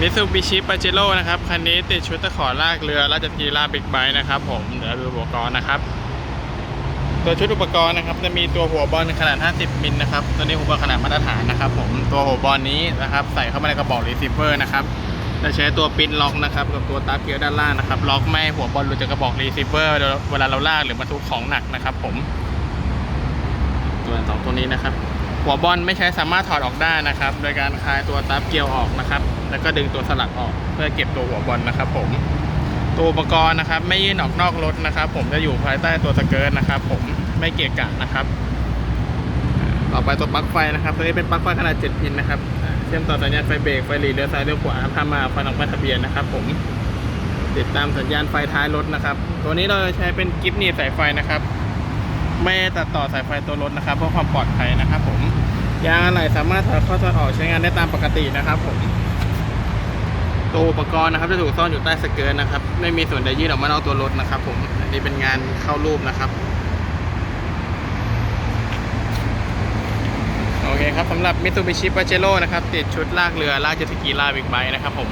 มิซูบิชิปาเจโร่นะครับ คันนี้ติดชุดตะขอลากเรือราชกีฬาบิ๊กไบค์นะครับผมเดี๋ยวดูอุปกรณ์นะครับ ตัวชุดอุปกรณ์นะครับจะมีตัวหัวบอลขนาด 50 มิลนะครับ ตัวนี้หัวบอลขนาดมาตรฐานนะครับผมตัวหัวบอลนี้นะครับใส่เข้ามาในกระบอกรีเซิเวอร์นะครับจะใช้ตัวปินล็อกนะครับกับตัวตับเกียร์ด้านล่างนะครับล็อกไม่ให้หัวบอลหลุดจากกระบอกรีเซิเวอร์เวลาเราลากหรือบรรทุกของหนักนะครับผม ตัวสองตัวนี้นะครับ หัวบอลไม่ใช้สามารถถอดออกได้นะครับ โดยการคลายตัวตับเกลียวออกนะครับ แล้วก็ดึงตัวสลักออกเพื่อเก็บตัวหัวบอลนะครับ ผมตัวอุปกรณ์นะครับ ไม่ยื่นออกนอกรถนะครับ ผมจะอยู่ภายใต้ตัวสเกิร์ตนะครับ ผมไม่เกะกะนะครับ ต่อไปตัวปลั๊กไฟนะครับ ตัวนี้เป็นปลั๊กไฟขนาด 7 พินนะครับเชื่อมต่อสัญญาณไฟเบรกไฟหลีเลี้ยวซ้ายเลี้ยวขวาพามาไฟหลังป้ายทะเบียนนะครับ ผมติดตามสัญญาณไฟท้ายรถนะครับ ตัวนี้เราจะใช้เป็นกิฟต์หนีบสายไฟนะครับ ไม่ตัดต่อสายไฟตัวรถนะครับ เพื่อความปลอดภัยนะครับ ผมยางอะไหล่สามารถถอดเข้าถอดออกใช้งานได้ตามปกตินะครับผมตัวอุปกรณ์นะครับจะถูกซ่อนอยู่ใต้สเกิร์ตนะครับ ไม่มีส่วนใดยื่นออกมานอกตัวรถนะครับ ผมอันนี้เป็นงานเข้ารูปนะครับโอเคครับสำหรับ Mitsubishi Pajero นะครับ ติดชุดลากเรือลากเจ็ตสกีลากบิ๊กไบค์นะครับผม